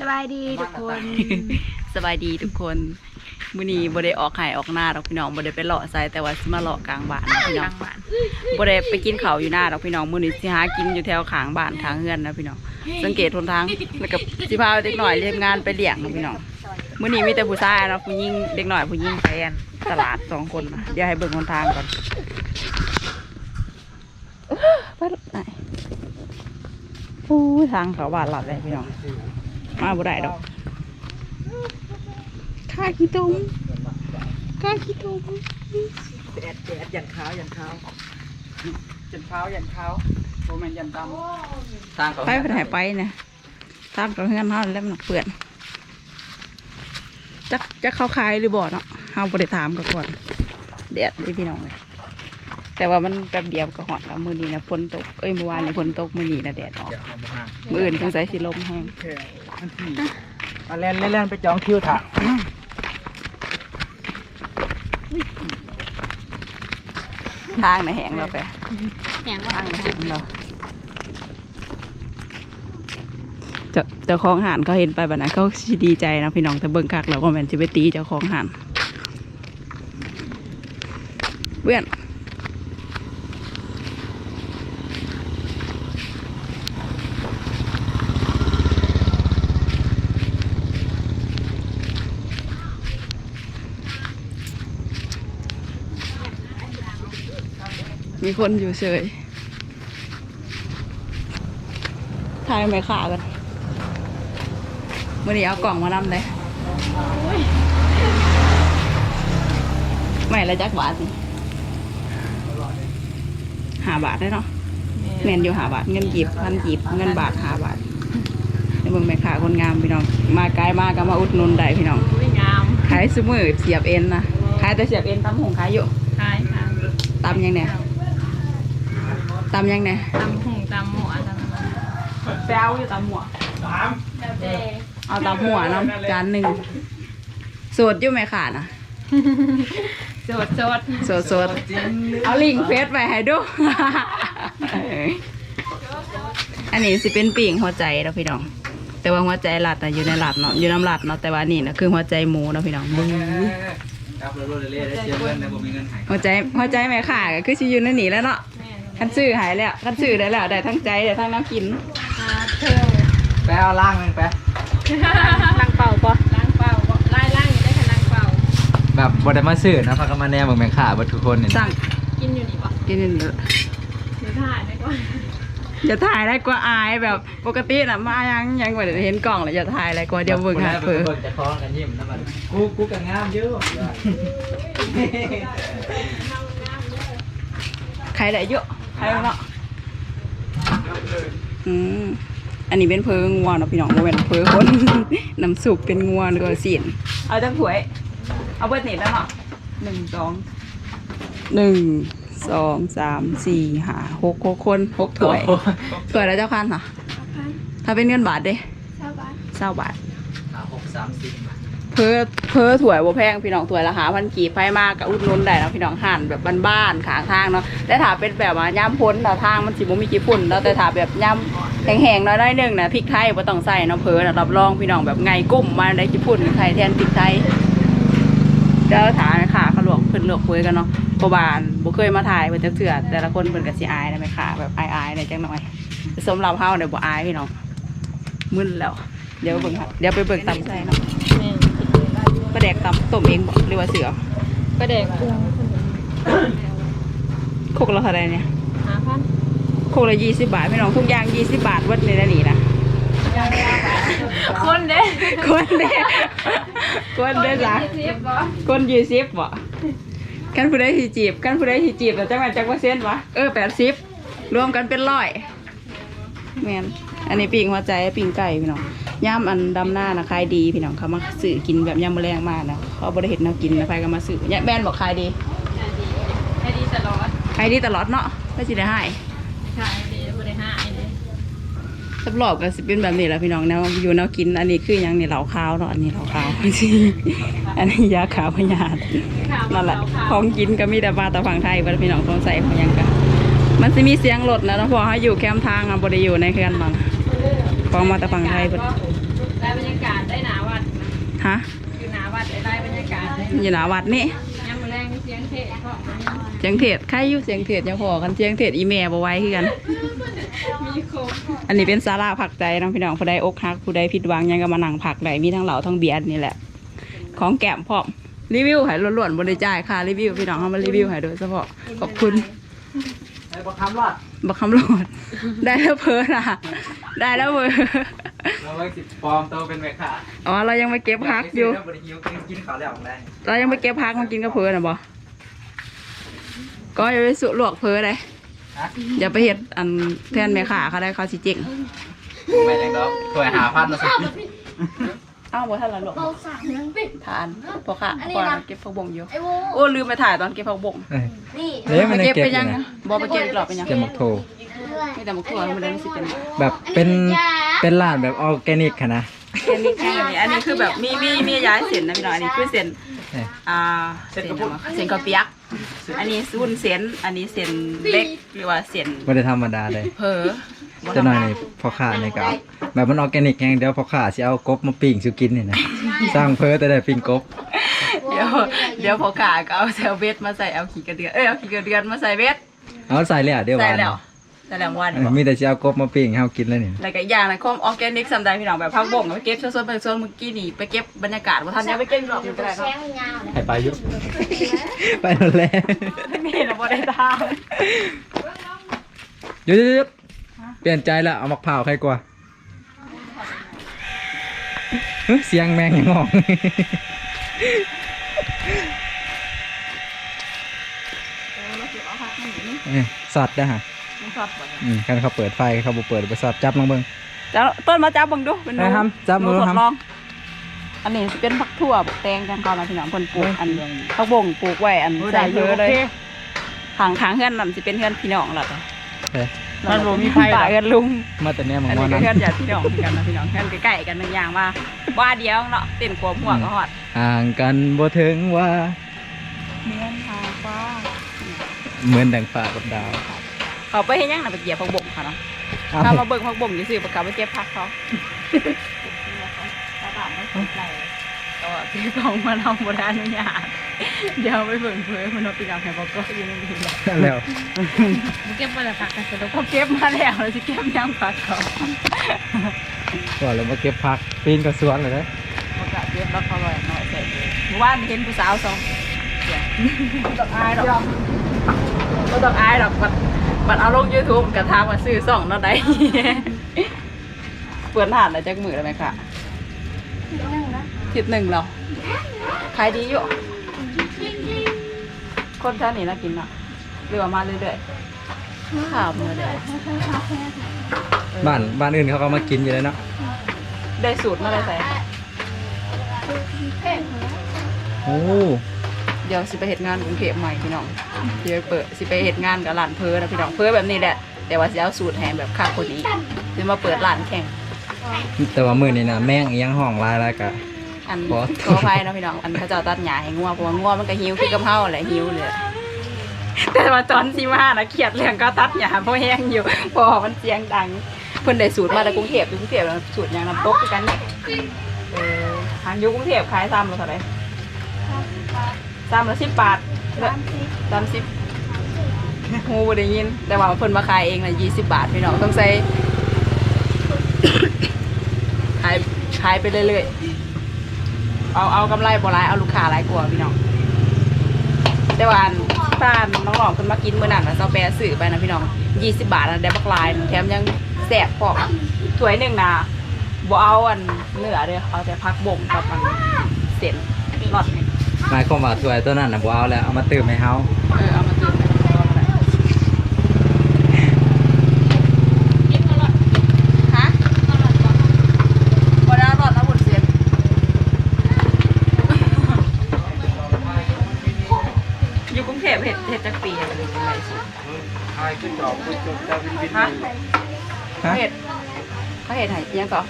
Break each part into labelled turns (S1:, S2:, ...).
S1: สบายดีทุกคน
S2: สบายดีทุกคนมื้อนี้บ่ได้ออกไห้ออกหน้าดอกพี่น้องบ่ได้ไปเลาะไสแต่ว่าสิมาเลาะกลางบ้านนะพี่น้องบ่ได้ไปกินข้าวอยู่หน้าดอกพี่น้องมื้อนี้สิหากินอยู่แถวข้างบ้านข้างเฮือนนะพี่น้องสังเกตทนทางแล้วก็สิพาเด็กน้อยเรียนงานไปเลี้ยงนะพี่น้องมื้อนี้มีแต่ผู้ชายเนาะผู้หญิงเด็กน้อยผู้หญิงไปอันตลาดสองคนนะเดี๋ยวให้เบิ่งหนทางก่อนไปไหน โอ้ยทางเขาบ้านหลัดเลยพี่น้อง มาบ่ได้ดอกข้าขี้ตุ่มข้าขี้ตุ่ม
S3: แดดแดดยันเท้ายันเท้ายันเท้ายันเท้าโมเมนยันดำทางเขา
S2: ไปไปไหนไปเนี่ยตามกับเพื่อนเขาเล่มหนักเปื่อนจะจะเข้าคายหรือบ่เนาะเฮาบริถามกันก่อนแดดเลยพี่น้องเลย แต่ว่ามันแป๊บเดียวก็หอดแล้วมือนี้นะฝนตกเอ้ยเมื่อวานนี่ฝนตกมือนี้นะแดดออก
S3: เดี๋ยวเอามาห่าง
S2: มืออื่นสงสัยสิลมแห้ง
S3: โอเคอันที่เอาแล่นแล่นแล่นไปจองคิวถ่ะ
S2: ทางในะแห้งเราไป
S1: แหงว่า
S2: ทางในะแห้งเราเจ้าเจ้าของหานเขาเห็นไปแบบนั้นเขาสิดีใจนะพี่น้องแต่เบิ่งคักเราก็แม่นสิไปตีเจ้าของหานเบื่อน มีคนอยู่เฉยทายไม่ขากันมื่อนี้เอากล่องมานำเลยไม่ละจักบาทสิหาบาทได้เนาะเงินอยู่หาบาทเงินกีบพันกีบเงินบาทหาบาทในเมืองแม่ขาคนงามพี่น้อง มาไกลมากก็มาอุดหนุนได้พี่น้อง
S1: ไม่งาม
S2: ขายซื้อมือเสียบเอ็นนะขายแต่เสียบเอ็นตำหงขายอยู่
S1: ใช่ค่ะ
S2: ตำยังไง ตำยังไง
S1: ตำหงตำหมูตำมัน
S2: แซวอยู่ตำหัว
S1: แล้วแต่
S2: เอาตำหัวเนาะจานหนึ่งสดอยู่ไหมค่ะนะ
S1: สดสด
S2: สดสดเอาลิงก์เฟซไปให้ดูอันนี้สิเป็นปีงหัวใจเนาะพี่น้อง แต่ว่าหัวใจหลัดอะอยู่ในหลัดเนาะอยู่น้ำหลัดเนาะแต่ว่านี่นะคือหัวใจหมูเนาะพี่น้องบึ้ง
S3: ครับเรื่อยๆเรื่อยๆได้เชียร์เงินนะผมมีเงินหาย
S2: หัวใจหัวใจแม่ค่ะก็คือชิอยูในั่นนี่แล้วเนาะ
S1: แม่น
S2: คันซื้อหายแล้วคันซื้อได้แล้วได้ทั้งใจได้ทั้งน้ำกิน
S1: อ่าเธอ
S3: ไปเอาล่างหนึงไป
S1: ล้างเป่าปะล้างเป่าบ่ไล่ล่างอยู่ได้แค่ล้างเป่า
S3: แบบบไดมาซื้อนะพักกันมาแน่เมืองแมงข่าบัดทุกคนเนี่ย
S2: สั่ง
S1: กินอยู่นี่ปะ
S2: กินนี่
S1: หรือถ่ายได้ก่อน
S2: อย่าถ่ายอะไรกว่าอายแบบปกติน่ะมายังยังไม่ได้เห็นกล่องเลยอย่าถ่ายอะไรกว่าเดี๋ยวเบิ่งหาเผื่อ
S3: เบิ่งจะคล้องกันยิ้มนะมันกูกูกังามเยอะ
S2: ใครได้เยอะ ใครเนาะอืมอันนี้เป็นเพลิงงัวเนาะพี่น้องโมเป็นเพลิงคน น้ำสุกเป็นงัวแล้วก็สีนเอาจังถวย เอาเบิดนี่แล้วเนาะหนึ่งสองหนึ่งสองสามสี่ห้าหกหกคนหกถ้วยถ้วยแล้วเจ้าคันเหรอถ้าเป็นเงินบาทเด้
S1: ชาวบ้าน
S2: เศร้าบาท
S3: หาหกสามสิบ
S2: เพอเพอถั่วยบ่แพงพี่น้องถั่วยละหาพันกีบไพ่มากกับอุดนุนได้นะพี่น้องห่นแบบบ้านๆขางทางเนาะแต่ถ้าเป็นแบบว่าย่ำพ้นแต่ทางมันสิบ่มีกี่ฝุ่นแล้วแต่ถ้าแบบย่ำแห้งๆน้อยๆหนึงนะพริกไทยบ่ต้องใส่เนาะเพอนะรับรองพี่น้องแบบไงกุ้มมาได้กี่ฝุ่นไทยแทนพริกไทยเดี๋ยวถามค่ะเขาลวกเพิ่นลวกเปื่อยกันเนาะเพราะว่าบ่เคยมาถ่ายเพิ่นจักเทื่อแต่ละคนเพิ่นก็สิอายนะแม่ค่ะแบบอายๆหน่อยจังหน่อยสำหรับเฮาเนี่ยบ่อายพี่น้องมึนแล้ว เดี๋ยวเบิ่งเดี๋ยวไปเบิ่งตำใส่เนาะ ปลาแดกตำต้มเองบอกหรือว่าเสือ
S1: ประเด็กปรุง
S2: โคกละเท่าไรเนี่ย
S1: หาพัน
S2: โคกละยี่สิบบาทพี่น้องทุกอย่างยี่สิบบาทวัดในนั้นนี่นะ
S1: คนเด้
S2: คนเด้คนเด้จ้ะ
S1: ยี่สิบบ่
S2: คนยี่สิบบ่กันผู้ใดที่จีบกันผู้ใดที่จีบแต่จังหวัดจักเปอร์เซ็นต์วะเออแปดสิบรวมกันเป็นร้อยแมนอันนี้ปิ่งหัวใจปิ่งไก่พี่น้อง ย่ามอันดำหน้านะขายดีพี่น้องเขามาซื้อกินแบบย่ามแมลงมากนะเขาบริเห็นแนวกินนะใครก็มาซื้อเนี่ยแบรนด์บอกขายดี
S1: ให้ดีตลอด
S2: ขายดีตลอดเนาะไม่สิได้ให้
S1: ขายดีบ่ได้หายเลย
S2: สำหรับก็สิเป็นแบบนี้แหละพี่น้องแนวอยู่แนวกินอันนี้คือหยังนี่เหล่าขาวเนาะอันนี้เหล่าขาวอันนี้ยาขาวพยาธินั่นแหละของกินก็มีแต่ปลาตะฝังไทยว่าพี่น้องต้องใส่ของหยังกันมันจะมีเสียงรถนะแล้วพอให้อยู่แคมป์ทางอะบริอยู่ในเคือนบัง ฟองมาแต่ฝั่งไทยเพิ่น
S1: ได้บรรยากาศได้หนาวัดนะ
S2: ฮะ
S1: อยู่หนาวัดได้ได้บรรยากาศได้
S2: อยู่หนาวัดนี่
S1: ยามมื้อแรงมีเสียงเทศเพราะ
S2: เสียงเทศใครอยู่เสียงเทศยังพอกันเสียงเทศอีเมลบ่ไหว้คือกัน
S1: มีโคม
S2: อันนี้เป็นซาลาผักใจเน้องพี่น้องผู้ใดอกหักผู้ใดผิดหวังยังก็มานั่งผักได้มีทั้งเหล่าทั้งเบียร์นี่แหละ ของแก้มพร้อมรีวิวให้ล้วนๆบริจ่ายค่ารีวิวพี่น้องเขามารีวิวให้โดยเฉพาะขอบคุณ
S3: ไอ้บอกคำว่า
S2: บักคำโหลดได้แล้วเพอนะได้แล้วเพอ
S3: เราไว้สิปลอมตัวเป็นแม่ค้า
S2: อ๋อ เรายังไม่เก็บพักอยู่
S3: บริหิวกินข้าวแล้วของแรง
S2: เรายังไม่เก็บพักมากินกับเพอนะบอก็อย่าไปสุลวกเพอเลย
S3: ฮะ
S2: อย่าไปเห็ดอันแทนแม่ขาเขาได้เขาสิเจ๋ง
S3: แม่ยังดอกถวยหาพันมาสิ
S2: อ้าวบ่ทันละหลวก
S4: เราสั่งนังปิด
S2: ทานพอค่ะ
S4: อันนี้
S2: พอ
S4: นะ
S2: เก็บผักบงอยู่
S4: ไอ้โว
S2: โอ้ลืมไปถ่ายตอนเก็บผักบง
S4: นี่
S5: เฮ้ยมันได้
S2: เก็บ
S5: เก็บ
S2: ไป
S5: อ
S2: ยั
S5: ยู่
S2: ง
S5: นะ
S2: บอไปเก็บอีกหรอบไปยัง
S5: เก็บหมกโท
S2: ไม่แต่หมกถั่วมันเลยไม่สิเป็น
S5: แบบเป็นเป็นร้านแบบออร์แกนิกค่ะนะ
S2: อันนี้คืออันนี้อันนี้คือแบบมีมีมีย้ายเส้นนะพี่น้องอันนี้คือเส้น
S5: เอ้ย
S2: อ่าเส้นอะไรวะเส้นข้าวเปียก อันนี้ซุนเส้นอันนี้เส้นเล็กหรือว่าเส้น
S5: ไม่ได้ธรรมดาเลย
S2: เพอบ่
S5: จะ
S2: ธรร
S5: ห
S2: ม
S5: น่อย
S2: ดา
S5: นี่พอขาในกับแบบมันออร์แกนิกอย่างเดียวพอขาสิเอากบมาปิ้งสิกินนี่นะสร้างเพ้อแต่ได้ปิ้งกบ
S2: เดี๋ยวเดี๋ยวพอขาก็เอาแซลเวสมาใส่เอาขี้กระเดือนเอ้ยเอาขี้กระเดือนมาใส่เวส
S5: เอาใส่เลยอะเดี๋ยว
S2: ใส่
S5: วาน
S2: แล้วใส่แล้ววัน
S5: เออมีแต่สิเอากบมาปิ้งให้เฮากินแล้วนี่
S2: แล้วก็อีกอย่างนะความออร์แกนิกสำหรับพี่น้องแบบพักบ่งไปเก็บสดๆไปสดเมื่อกี้นี่ไปเก็บบรรยากาศว่าท่านยังไปเก็บหรอกอยู่ก็ได้
S4: แซ
S2: เนาะ
S4: งยาวนะ
S5: ให้ไปอยุไปนั่นแหละ
S2: นี่เราบ่ได้ทาง
S5: หยุดหยุดหยุด เปลี่ยนใจแล้วเอามักเผาวใครกว่าเฮ้ยเสียงแมงยังงองเอ้ยสัตว์นะฮะอืมกันเขาเปิดไฟเขาบ่เปิดไปสัตว์จับลองเบิ่ง
S2: จะต้นมาจับเบังดูเป็นหนู
S5: ได้ครับจับมือ
S2: หนูท
S5: ครั
S2: ด
S5: บ
S2: ลอง อันนี้เป็นผักถั่วผักแตงกันก่อนนะพี่น้องเพิ่นปลูกอันผักบ่งปลูกไว้อันใส่เพอเลยทางทางเฮือนนั่นสิเป็นเฮือนพี่น้องล่ะจ้ะ
S5: เอ้ย
S2: มันบ่มีไผป่าเฮือนลุง
S5: มาแต่เนี่ยมัง
S2: อัน
S5: ว่า
S2: นี้ก็
S5: นั้น
S2: เฮือนญาติพี่น้องเหมือนกันนะพี่น้องเฮือนใกล้ๆกันหนึ่งอย่างว่าว่าเดียวเนาะเต้นกลัวหัวก็ฮอด
S5: ห่างกันบ่ถึงว่า
S2: เมืองทางฟ้า
S5: เหมือนดังฟ้ากับดาว
S2: เขาไปเฮ็ดหยังน่ะไปเหยียบผักบ่งค่ะเนาะ
S5: อ้าว
S2: ถ้ามาเบิ่งผักบ่งซื่อๆบ่กลับไปเก็บผักเขา ก็พี่กองมาทำบ่ได้อนุญาตเดี๋ยวไปเบิ่งเพื่อนมันเอาไปเอาให้บอกก็อยู่ในนี้แหละ
S5: แล้ว
S1: เก็บมาแล้วผักกันสนุก
S2: เขาเก็บมาแล้วเราจะเก็บยังผักเขา
S5: ก่อนเลยมาเก็บผักปีนกระสวนเลยนะ
S2: บ่กล้าเก็บแล้วเขาเลยน้อยใส่เลยเมื่อวานเห็นผู้สาวสองเดี๋ยวบ่ต้องอายดอกบ่ต้องอายดอกบัดบัดเอาลง YouTube กระทามาซื้อซ่องเนาะได้เปิดร้านแล้วจักมื้อแล้วไหมคะ ทิศหนึ่งแล้วขายดีอยู่ คนท่านี้น่ากินเนาะเรือว่ามาเรื่อยๆข้าวมือเดียว
S5: บ้านบ้านอื่นเขาก็มากินอยู่เลยเนาะ
S2: ได้สูตรมาเลยใส่
S5: โอ้
S2: เดี๋ยวสิไปเฮ็ดงานกรุงเทพใหม่พี่น้องเดี๋ยวเปิดสิไปเฮ็ดงานกับร้านเพอนะพี่น้องเพอแบบนี้แหละ แต่ว่าสิเอาสูตรแหมแบบคักคนนี้สิมาเปิดร้านแข่ง
S5: แต่ว่ามื้อนี้นะแม่งอีหยังห้องลายแล้วก็
S2: อัน
S5: ขอ
S2: ขออภัยนะพี่น้อง อันเขาเจ้าตัดหญ้าให้งัวเพราะว่างัวมันก็หิวคือกับเฮาแหละหิวเลยแต่ว่าตอนที่มานะเครียดเรื่องก็ตัดหญ้าเพราะแห้งอยู่เพราะว่ามันเสียงดังเพิ่นได้สูตรมาจากกรุงเทพอยู่กรุงเทพแล้วสูตรหยังน้ำตกคือกันนี่เออทางอยู่กรุงเทพขายซ้ำละเท่าไหร่ซ้ำละ10บาทซ้ำ10ฮูบ่ได้ยิน แต่ว่าเพิ่นมาขายเองน่ะ20บาทพี่น้องต้องใส่ขายขายไปเรื่อยๆ เอาเอากำไรบ่หลายเอาลูกค้าหลายกว่าพี่น้องแต่ว่าอันถ้าน้องๆคนมากินมื้อนั้นน่ะเจ้าแปรซื้อไปนะพี่น้อง20บาทนะได้บักหลายแถมยังแซ่บพร้อมถ้วยหนึงน่ะบ่เอาอันเนื้อเด้อเอาแต่ผักบ่งกับมันเส้นรอดนี่
S5: หมายความว่าถ้วยตัวนั้นน่ะบ่เอาแล้วเอามาเติมให้เฮา
S2: เออเอามา
S3: ขึ้นจอบขึ้นจบดาวินวิน
S2: ฮะ
S5: ฮะ
S2: เขาเห็ดเขาเห็ดไหยังก่อน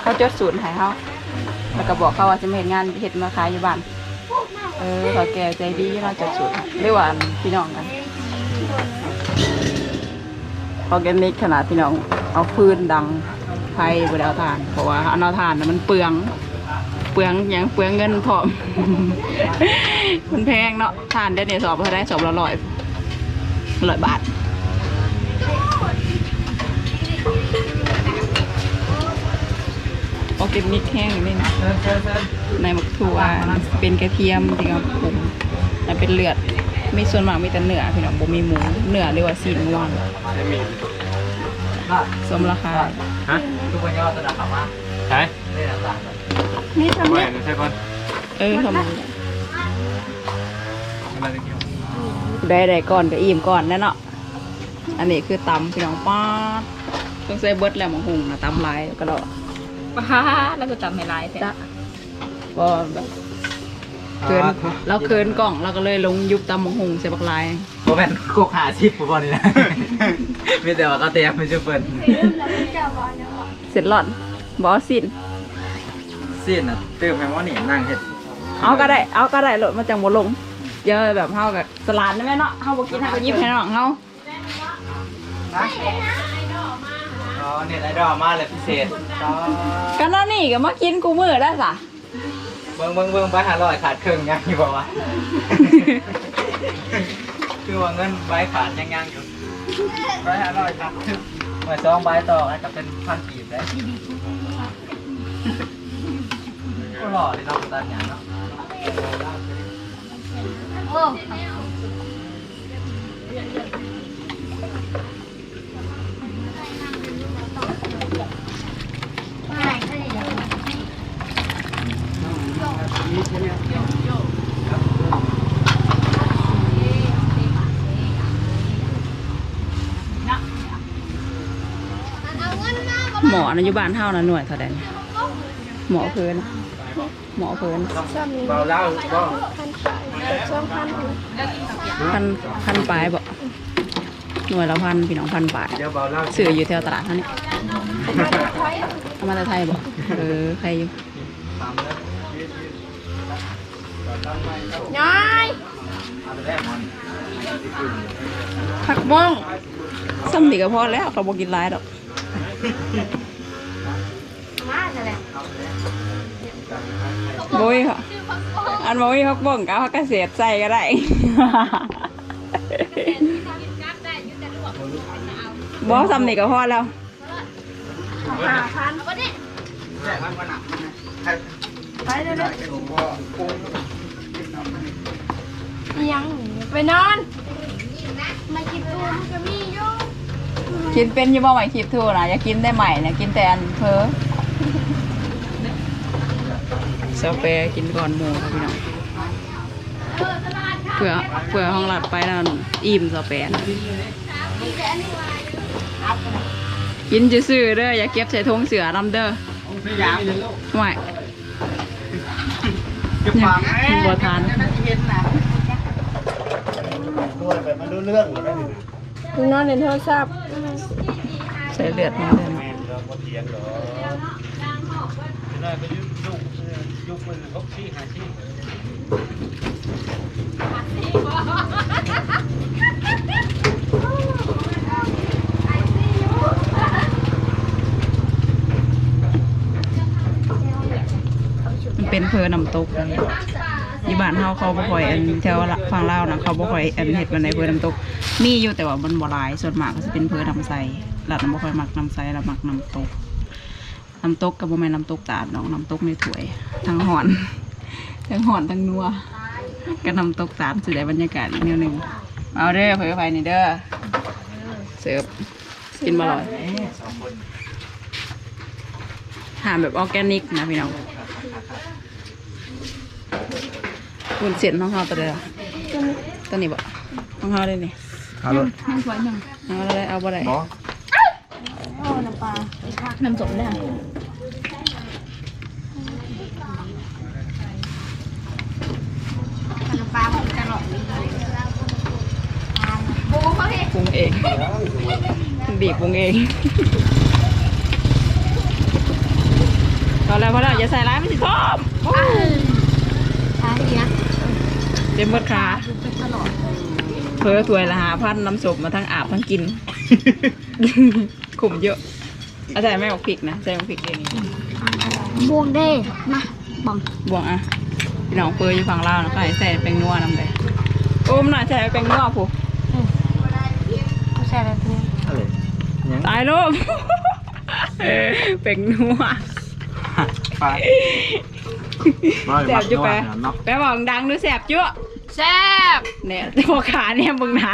S2: เขาจดสูตรให้เขาแล้วก็บอกเขาว่าจะมาเห็นงานเห็ดมาขายอยู่บ้านเออเขาแก่ใจดีเราจดสูตรหรือว่าพี่น้องกัน
S4: เอ
S2: อร์แกนิกขนาดพี่น้องเอาฟืนดังไฟบไดเอาทาน เพราะว่าเอาเอาทานน่ะมันเปลือง เปลืองหยังเปลืองเงินพร้อม มันแพงเนาะทานได้เนี่ยสอบเท่าได้สอบละร้อย ร้อยบาทออร์แกนิกแห้งนี่นะ
S5: เชิญเชิญเชิญ
S2: ในหมักถั่วเป็นกระเทียมที่เขาปรุงแล้วเป็นเลือดมีส่วนมากมีแต่เนื้อพี่น้องบ่มีหมูเนื้อหรือว่าซีนง่วง
S5: อะ
S2: สมราคา
S5: ฮะทุกคนย่อตัวหนักขับมา
S3: ใช่
S5: ได้หนักต่างกัน
S2: นี่ทำ
S3: ไม่
S2: เนี่ย
S3: ใช่ก่อน
S2: เออทำ
S3: อะ ไรตะกี้
S2: ได้ได้ก่อนก็อิ่มก่อนแน่เนาะอันนี้คือตำพี่น้องป้าดต้องใส่เบิดแล้วหมังหุงนะตำลายก็ดอก
S4: ป้าแล้วก็จำไม่ไรแต่
S2: จ้ะก็แบบเคินเราเคินกล่องเราก็เลยลงยุบตำหมังหุงใส่บักลาย
S5: โมแมนโคกหาชิปฟุตบอลนี่นะมีแต่ว่าก็เตรียมไม่ใช่เปิด
S2: เสร็จหลอดบอสสิน
S5: ซีนอะเติมแมงว่านี่นั่งเห็ด
S2: เอาก็ได้ เอาก็ได้รถมาจังบ่ลง เยอะแบบเฮากับสลัดได้ไหมเนาะเฮาบ่กินเฮาก็หยิบให้น้องเฮา
S5: อ๋อเนี่ยไอดอลมาเลยพิเศษอ๋อ
S2: ก็นั่นนี่ก็มากินกูมื้อได้ซะ
S5: เบิ้งเบิ้งเบิ้งใบหาร้อยขาดครึ่งยังอยู่บอกว่าคือว่าเงินใบขาดยังยังอยู่ใบหาร้อยขาดครึ่งเมื่อสองใบต่อก็เป็นพันกีบได้ก็หล่อเลยเนาะตอนอย่างเนาะ
S2: หมอนะอยู่บ้านเฮานะหน่วยเท่าใดเนี่ยหมอเพิ่นหมอเพิ่น
S5: เบาเล่าก็
S2: พันพันปลายบ่หน่วยละพันพี่น้องพันปลาย
S5: เดี๋ยวเบาเล่า
S2: ซื้ออยู่แถวตลาดเท่านี้เอามาแต่ไทยบ่เออใครอยู่
S4: ย้าย
S5: เอาไปแรกมัน
S2: ผักบ้องซ้ำนี่ก็พอแล้วเขาบ่กินหลายดอกโบยค่ะ อันโบยผักบ้องกับผักเกษตรใส่ก็ได้ บอซ้ำนี่ก็พอแล้ว
S4: ยังไปนอน มากินตัวมันก็มีอยู่
S2: กินเป็นอยี่บ่ไหวคิดทูนะอย่ากินได้ใหม่นะกินแต่อันเพอเซลเปกินก่อนหมูครับพี่น้องเผื่อเผื่อห้องหลัดไปแล้วอิ่มเซลเปนะกินจะซื้อๆเด้ออย่าเก็บใส่ทงเสือลำเด้อ
S5: ไม่ยางเลยลูก
S2: ห่วย
S5: จะฟัง
S2: กินบัวทาน
S4: มึงนอนในโทรศัพท์
S2: ใส่เลือดมาเลยนะ มันเป็นเพอน้ำตกเลยที่บ้านเฮาเขาบ่ค่อยอันแถวฝั่งลาวนะเขาบ่ค่อยอันเฮ็ดมันในเพอน้ำตก มีอยู่แต่ว่ามันบ่หลายส่วนมากก็จะเป็นเพอน้ำใสหลัดน้ำบ่ค่อยมักน้ำใสแล้วมักน้ำตก น้ำตกกับบ่แม่นน้ำตกตาดน้องน้ำตกในถ้วยทั้งหอน ทั้งหอนทั้งนัวกับน้ำตกตาดสิได้บรรยากาศอีกแนวหนึงเอาเด้อเผยไฟนี่เด้อเสิร์ฟกินบ่อร่อยหาแบบออร์แกนิกนะพี่น้องคุนเสียนน้องเฮาตัวเดียวตัวนี้บ่น้องเฮาได้นี่
S6: เอารถ
S2: เอาได้เอาบ่ได้
S6: บอ
S4: น้ำ สมได้
S2: ปรุงเองบีบปรุงเองพอแล้วพอแล้วอย่าใส่ร้ายมันสิท้อม
S4: ใช่เนี่ย
S2: เต็มหมดขาเพอถ้วยละหาพันน้ำศพมาทั้งอาบทั้งกิน ขุมเยอะ อาจารย์ไม่บอกพริกนะใส่บอกพริกเอง
S1: บวงเด้มาบัง
S2: บวงอะพี่น้องเปอร์อยู่ฝั่งลาวนะก็ให้ใส่แป้งนัวนำเลยโอ้มนน่ะใส่แป้งนัวผู้
S1: ไม่ใช่อะไรพวก
S5: อะไรยัง
S2: ตายลูกแป้งนัว
S5: ไป
S2: แสบจุ๊บไปแป้บอกดังดูแสบจุ๊
S1: แซ่บ
S2: เนี่ยพอขาเนี่ยมึงหนา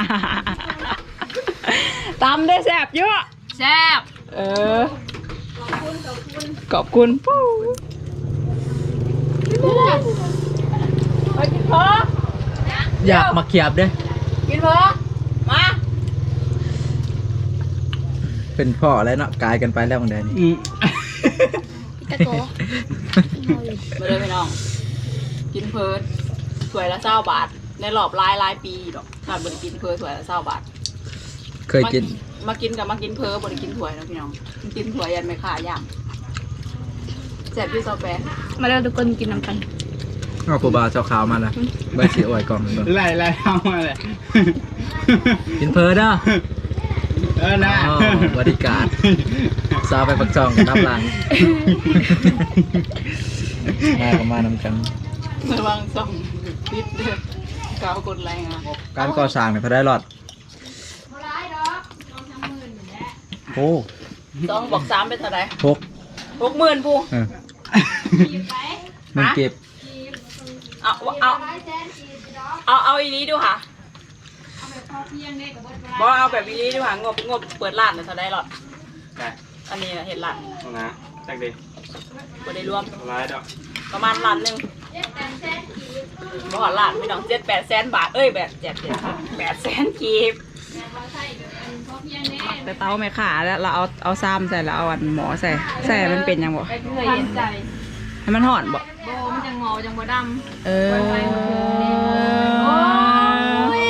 S2: ตำได้แสบจุ๊
S1: แซ่บ
S2: เออ ขอบคุณปู้ไปกินเพอ
S5: อยากมาเขียบเด้
S2: กินเพอมา
S5: เป็นพ่อแล้วเนาะกลายกันไปแล้วบางแดนี่
S3: อืม
S1: ตะโก
S2: มาเลยพี่น้อง กินเพลินสวยละเศร้าบาท ในรอบหลายหลายปีดอกถ้าบริกินเพลินสวยละเศร้าบาท
S5: เคยกิน
S2: มากินกับมากินเพอบริกินถวยนะพี่น้อง กินถวยยันไม่ขาย่างแสบพี่ซอแปะ
S1: มาเร็วทุกคนกินน้ำกัน
S5: เอาปูบาเจ้าขาวมาละใบสีอ่อยกล่องหนึ่งเบิ่ง
S3: ไล่ไล่เอามาเลย
S5: กินเพอเด้อ
S3: เออนะ
S5: อ๋อบริการสาวไปปักจองกับน้ำหลังมากันมานำกัน
S2: ระวังส่องปิดเด้อเกากดแรงอะ
S5: การก่อสร้างเนี่ยเขาได้รอด โอ้
S2: ต้องบอกสามเป็นเท่าไหร่
S5: พก
S2: หกหมื่นปู
S5: เออมันเก็บ
S2: เอาเอาเอาเอาอีนี้ดูค่ะบอกเอาแบบอีนี้ดูค่ะงบงบเปิดร้านเนี่ยเท่าไหร่หรอ
S3: ได้
S2: อันนี้นะเห็นร้าน
S3: เอานะตักดิ
S2: บ่ได้รวม
S3: เอาไล่ดอก
S2: ประมาณล้านหนึ่งบ่หอดล้านพี่น้องเจ็ดแปดแสนบาทเอ้ยแบบเจ็ดเจ็ดแปดแสนกีบ แต่เต้าไม่ขาแล้วเราเอาเอาซ้ำใส่แล้วเอาอันหมอใส่ใส่มันเป็นยังบ่
S1: เคยเห็นใจ
S2: ให้มันหอนบ่
S1: โบมันจะงอจังบ่ด
S2: เออำ
S1: โอ้ย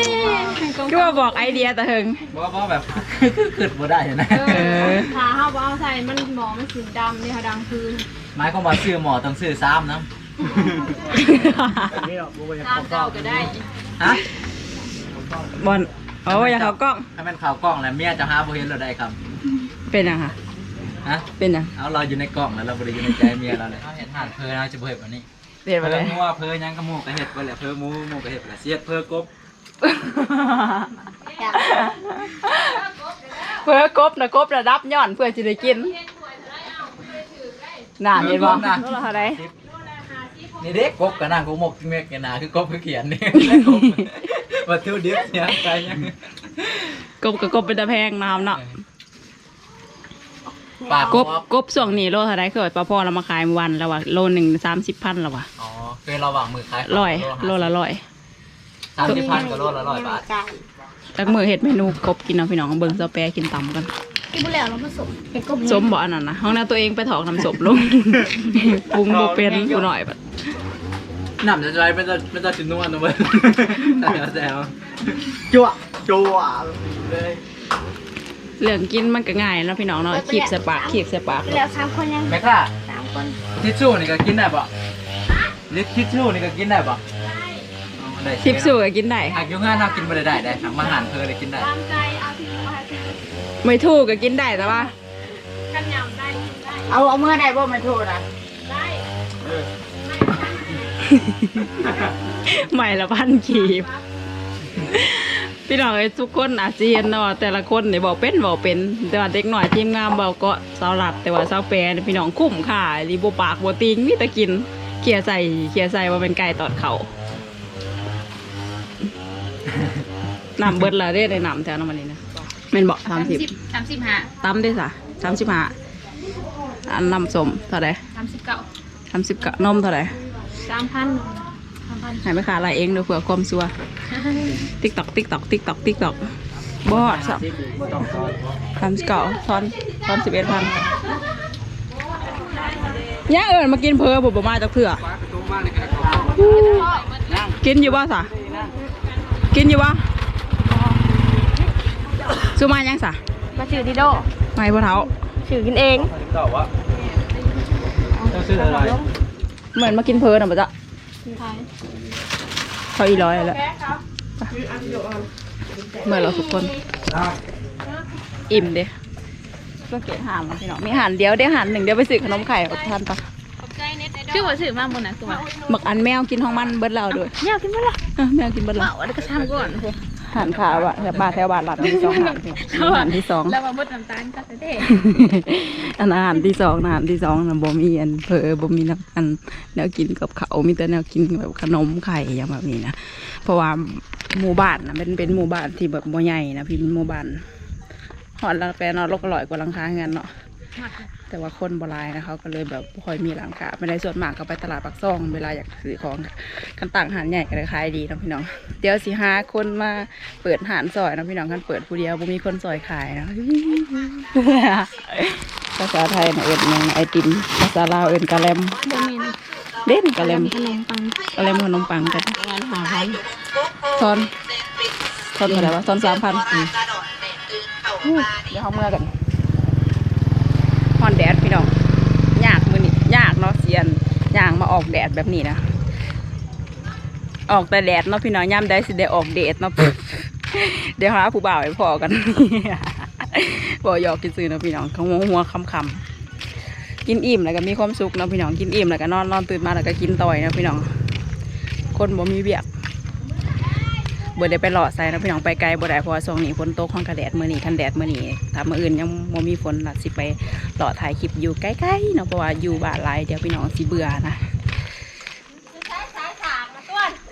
S2: ก็ว่าบอกไอเดียแต่เฮง
S5: ว่าว่าแบบคือขึ้นบ่ได้นะ
S1: เออถ้าเฮาบ่เอาใส่มันหมอมันสีดำนี่ค่ะดังคือ
S5: หมายความว่าซื้อหมอต้องซื้อซ้ำนะ
S1: ตามเจ้าก็ได้
S5: ฮะ
S2: บอล โอ้ยอย่าเขากล้อง
S5: ถ้าเป็นข่าวกล้องแล้วเมียจะหาบ่เห็นเราได้ครับ
S2: เป็นยังค่ะ
S5: ฮะ
S2: เป็นยัง
S5: เอาเราอยู่ในกล่องแล้วเราบ่ได้อยู่ในใจเมียเราเลยเขาเห็นห่านเพลเราจะบ่เห็นวันนี้
S2: เปลี่ยน
S5: เพ
S2: มา
S5: ล
S2: เลย
S5: งัวเพลยังกระหมูกระเห็ดไปแหละเพลหมูหมูกระเห็ดไปแหละเสียดเพลกบ
S2: เพื่อกบนะกบระดับย่อนเพื่อจะได้กินน่าเห็นบ่รู้แล้วเท่าไหร
S5: นี่เด็กกบกับนางกบหมกเมียกันนาคือกบคือเขียนนี่กบวัตถุดิบเนี่ยไปยัง
S2: กบกับกบเป็นตะแพงน้ำเนาะ
S5: ปาก
S2: กบกบส่วงนี้โลเท่าไรเคยปลาพ่อเรามาขายเมื่อวันแล้วว่ะโลหนึ่งสามสิบพันแล้วว่ะ
S5: อ๋อเคยระหว่างมือขาย
S2: ร้อยโลละร้อย
S5: สามสิบพันกับโลละร้อยบาท
S2: ตักมือเห็ดเมนูกบกินเนาะพี่น้องเบิ่งเซาแปรกินตำกัน
S1: กินบ่แล้วเราผสมเป็นกบ
S2: สมบ่อันนั้นนะห้องน้าตัวเองไปถอกน้ำศพลง ปรุงบ่เป็นกูหน่อยบัด
S5: น้ำจะไรไม่ต้องไม่ต้องชิ้นนวลนะเว้ยแต่แต่
S3: จั่วจั่วเลย
S2: เรื่องกินมันก็ง่ายเนาะพี่น้องเนาะขีบใส่ปากขีบใส่ปาก
S1: แล้วสามคนยัง
S5: แม่ค่ะ
S1: สามคน
S5: ทิชชู่นี่ก็กินได้ปะลิทิชชู่นี่ก็กินได้ปะ ได้
S2: ทิปสู่ก็กินได้
S5: หากอยุ่งงานเรากินไม่ได้ได้ได้หากมาหารเพลเลยกินได้
S1: ตามใจเอาที่มาให้ที่
S2: ไม่ถูกก็กินได้แต่ว่า
S1: กันยำได้กินได้
S2: เอาเอาเมื่อใดบ่ไม่ถูกนะ
S1: ได้
S2: ใหม่ละพันกีบพี่น้องเอ้ยทุกคนอาจจะเห็นเนาะแต่ละคนนี่บอกเป็นบอกเป็น แต่ว่าเด็กหน่อยทีมงานบอกก็สาวหลับแต่ว่าสาวแปรนี่พี่น้องคุ้มค่ารีบปากบ่ติงมีแต่กินเขี่ยใส่เขี่ยใส่ว่าเป็นไก่ตอดเขา น้ำเบิดละเด้ในน้ำแถวน้ำมันนี่นะแม่นบอกสามสิบ
S1: สามสิบห้า
S2: ตั้มได้สะสามสิบห้าอันน้ำสมเท่าไหร่
S1: สามสิบเก้า
S2: สามสิบกะนมเท่าไหร่
S1: สามพันสามพัน
S2: ใหายไปขาอะไรเองเดี๋ยวเผื่อความซัว ติ๊กตอกติ๊กตอกติ๊กตอกติ๊กตอกบอสามสามสิบเก้าทอนทอนสิบเอ็ดพันย่าเอิญมากินเพอบุบมาจากเถื่อกินอยู่บ่สะกินอยู่บ่ ซูมายังสะ
S1: มาชื่อดิโด
S2: ไม่พ่อเท้า
S1: ชื่อกินเอง
S5: ตอบว่าเจ้าชื่ออะไร
S2: เหมือนมากินเพอนะปะจ๊ะ
S1: กินไทย
S2: เขาอีร้อยแล้วเมื่อเราทุกคนอิ่มเด้สังเกตหานเนาะพี่น้องมีหานเดียวเดี๋ยวหานหนึ่งเดี๋ยวไปซื้อขนมไข่อดทานปะ
S1: ชื่อว่าสื่อมากบนนะคือว่า
S2: หมักอันแมวกินของมันเบิดเราด้วย
S1: เนี่ยกินบ่ล่ะ
S2: เออแมวกินเบิดเรา
S1: เมาอันนี้ก็ทำก่อนพวก
S2: หานขาวอะแถวบ้านแถวบ้านหลัดที่สองหานพี่น้องหานที่สอง
S1: แล้วมาบดน้ำตาลก็จะได้
S2: อันอาหารที่สองอาหารที่สองนะบ่มีอันเพอบ่มีน้ำอันแนวกินกับเขาวมีแต่แนวกินแบบขนมไข่อย่างแบบนี้นะเพราะว่าหมู่บ้านนะเป็นเป็นหมู่บ้านที่แบบบ่ใหญ่นะพี่เป็นหมู่บ้านหอดละแปลนอนลกอร่อยกว่าหลังคาเงินเนาะ แต่ว่าคนบ่หลายนะเขาก็เลยแบบบ่ค่อยมีหลังคาไม่ได้ส่วนมากก็ไปตลาดปักซ่องเวลาอยากซื้อของค่ะกันต่างหารใหญ่ก็เลยขายดีเนาะพี่น้อง เดี๋ยวสิหาคนมาเปิดหารซอยเนาะพี่น้องกันเปิดผู้เดียวบ่มีคนซอยขายนะภาษาไทยนะเอิญยังไอติมภาษาลาวเอิญกะแลม
S1: บ่มี
S2: เด่นกะแลม
S1: ขนมปัง
S2: กะแลมขนมปังกัน
S1: งานหาพัน
S2: ทอนทอนเท่าไหร่วะทอนสามพันเดี๋ยวเขาเมื่อกันฮอนแดดพี่น้องยากมือนี่ยากเนาะเสียน ย่างมาออกแดดแบบนี้นะ ออกแต่แดดเนาะพี่น้องย่ำได้สิได้ออกเดทเนาะเดี๋ยวหาผู้บ่าวไปพอกันบอกหยอกกินซื้อเนาะพี่น้องเขาหัวหัวคำคำกินอิ่มแล้วก็มีความสุขเนาะพี่น้องกินอิ่มแล้วก็นอนนอนตื่นมาแล้วก็กินต่อยเนาะพี่น้อง คนบ่มีเบียก บ่ได้ไปหล่อใส่นะพี่น้องไปไกลบ่ได้เพราะว่าช่วงนี้ฝนตกของกระแดดมื้อนี้คันแดดมื้อนี้ถ้ามืออื่นยังบ่มีฝนน่ะสิไปหล่อถ่ายคลิปอยู่ใกล้ๆเนาะเพราะว่าอยู่บ้านหลายเดี๋ยวพี่น้องสิเบื่อนะ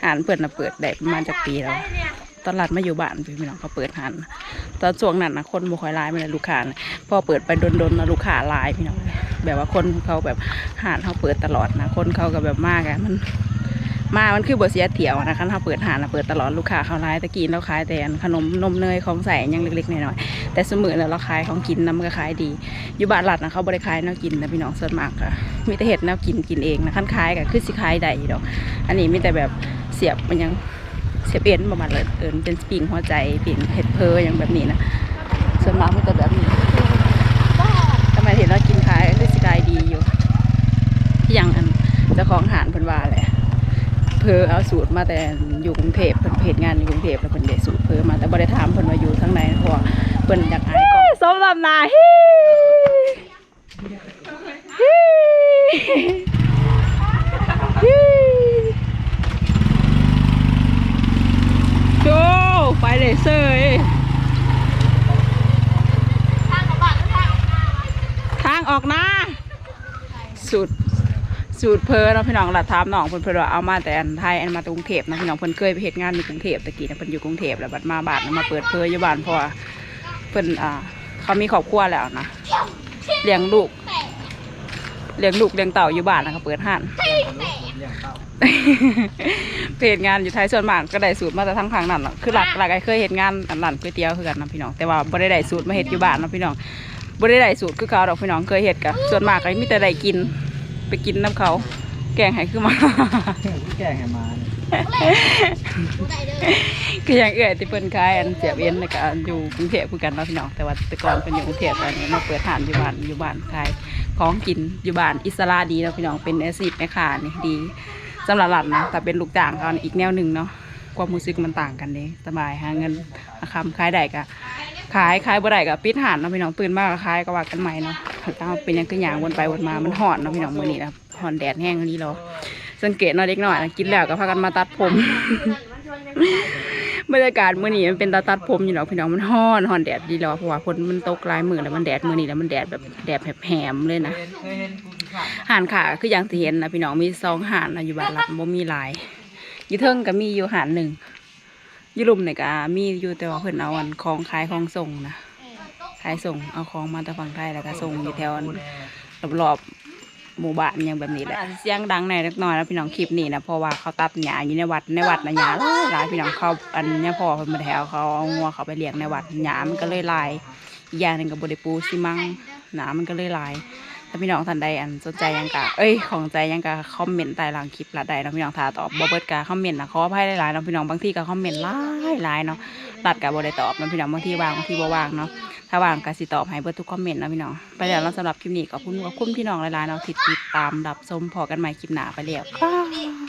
S2: หานเปิดนะเปิดได้ประมาณจักปีแล้วตอนหลัดมาอยู่บ้านพี่น้องเขาเปิดหันตอนช่วงนั้นนะคนบ่ค่อยหลายไม่ได้ลูกค้าพอเปิดไปดนๆนะลูกค้าหลายพี่น้องแบบว่าคนเขาแบบหานเขาเปิดตลอดนะคนเขาก็แบบมากอะมัน มามันคือบ่เสียเที่ยวนะคันเขาเปิดหานนะเปิดตลอดลูกค้าเขาหลายตะกี้เราขายแต่ขนมนมเนยของใส่ยังเล็กๆน้อยๆแต่สมือแล้วเราขายของกินนะมันก็ขายดีอยู่บ้านหลัดนะเขาบริขายแนวกินนะพี่น้องส่วนมากอะมีแต่เห็ดแนวกินกินเองนะขั้นขายก็คือสิขายได้อยู่ดอก อันนี้มีแต่แบบเสียบมันยังเชฟเอ็นประมาณเลยเอินเป็นสปริงหัวใจปลี่นเห็ดเพออย่างแบบนี้นะส่วนมากมันจะแบบนี้ทำไมเห็นเรากินขายคือสกายดีอยู่ที่ยังอันเจ้าของหานพิ่นวาแหละ เพอเอาสูตรมาแต่อยู่กรุงเทพเพิ่นเพจงานอยู่กรุงเทพแล้วเพิ่นได้สูตรเพอมาแต่บ่ได้ถามเพิ่นว่าอยู่ทั้งไหนเพราะว่าเพิ่นอยากอายกล้องสมลำนาฮิฮิโจไปเลยเซยทางออกหน้าสูตร สูตรเพอเนาะพี่น้องหลัดถามน้องเพิ่นเพิ่นว่าเอามาแต่อันไทยอันมาตกรุงเทพนะพี่น้องเพิ่นเคยไปเฮ็ดงานอยู่กรุงเทพตะกี้นะเพิ่นอยู่กรุงเทพแล้วบัดมาบ้านมาเปิดเพออยู่บ้านเพราะว่าเพิ่นอ่าเขามีครอบครัวแล้วนะเลี้ยงลูกเลี้ยงลูกเลี้ยงเต่าอยู่บ้านแล้วก็เปิดห้านเพจงานอยู่ไทยส่วนมากก็ได้สูตรมาแต่ทั้งทางนั้นคือหลักหลักไอ้เคยเห็นงานอันนั้นก๋วยเตี๋ยวคือกันนะพี่น้องแต่ว่าบ่ได้ได้สูตรมาเฮ็ดอยู่บ้านเนาะพี่น้องบ่ได้ได้สูตรคือเขาดอกพี่น้องเคยเฮ็ดกะส่วนมากก็มีแต่ได้กิน ไปกินน้ำเขา แกงให้คือมา
S5: แก่ให้มาเนี่ย
S2: คืออย่างเอื่อยที่เพิ่นขายอันเสียบเอ็นแล้วก็อยู่กรุงเทพคือกันเนาะพี่น้องแต่ว่าแต่ก่อนเพิ่นอยู่กรุงเทพตอนนี้มาเปิดร้านอยู่บ้านอยู่บ้านขายของกินอยู่บ้านอิสระดีเนาะพี่น้องเป็นอาชีพแม่ค้านี่ดีสำหรับหลานนะแต่เป็นลูกจ้างเขาอีกแนวหนึ่งเนาะความรู้สึกมันต่างกันเด้สบายหาเงินหาคำขายได้ก็ขายขายบ่ได้ก็ปิดหานเนาะพี่น้องตื่นมากก็ขายก็ว่ากันใหม่เนาะ ถ้าเป็นยังคือหยางวนไปวนมามันห่อนเนาะพี่น้องมือนี้นะหอนแดดแห้งนี่เนาสังเกตเนาะเด็กน้อยนะกินแล้วก็พากันมาตัดผมบรรยากาศมื้อนี้มันเป็นตาตัดผมอยู่เนาะพี่น้องมันฮ้อนฮ้อนแดดดีแล้วเพราะว่าฝนมันตกลายมือแล้วมันแดดมื้อนี้แล้วมันแดดแบบแดดแหบๆเลยนะ
S5: เคยเห็นผู้ที่ขา
S2: นขาคืออย่างที่เห็นนะพี่น้องมีสองห่านนะอยู่บ้านหลังบ่มีหลายยู่เทิงก็มีอยู่ห่านหนึ่งยู่ลุมเนี่ยก็มีอยู่แต่ว่าเพิ่อนเอาอันของขายของส่งนะ ขายส่งเอาของมาแต่ฝั่งไทยแล้วก็ส่งอยู่แถวอันรอบๆหมู่บ้านอย่างแบบนี้แหละเสียงดังหน่อยเล็กน้อยแล้วพี่น้องคลิปนี้นะเพราะว่าเขาตัดหญ้าอยู่ในวัดในวัดนะหญ้าหลายหลายพี่น้องเขาอันนี้ยพอเพิ่นมาแถวเขาเอางัวเขาไปเลี้ยงในวัดหญ้ามันก็เลยลายอย่างหนึ่งกับบริปูซิมังหนามันก็เลยลายถ้าพี่น้องท่านใดอันสนใจยังกะ เอ้ย ของใจยังกะคอมเมนต์ใต้ล่างคลิปละใดเนาะพี่น้องถาตอบบ่เบิดกะคอมเมนต์นะขออภัยหลายๆเนาะพี่น้องบางที่ก็คอมเมนต์หลายหลายเนาะตัดกะบ่ได้ตอบเนาะพี่น้องบางที่ว่างบางที่บ่ว่างเนาะ ถ้าว่างก็สิตอบให้เบิดทุกคอมเมนต์นะพี่น้อง ไปแล้วเราสำหรับคลิปนี้ก็ขอบคุณขอบคุณพี่น้องหลายๆเนาะที่ติดตามรับชมพอกันใหม่คลิปหน้าไปแล้วครับ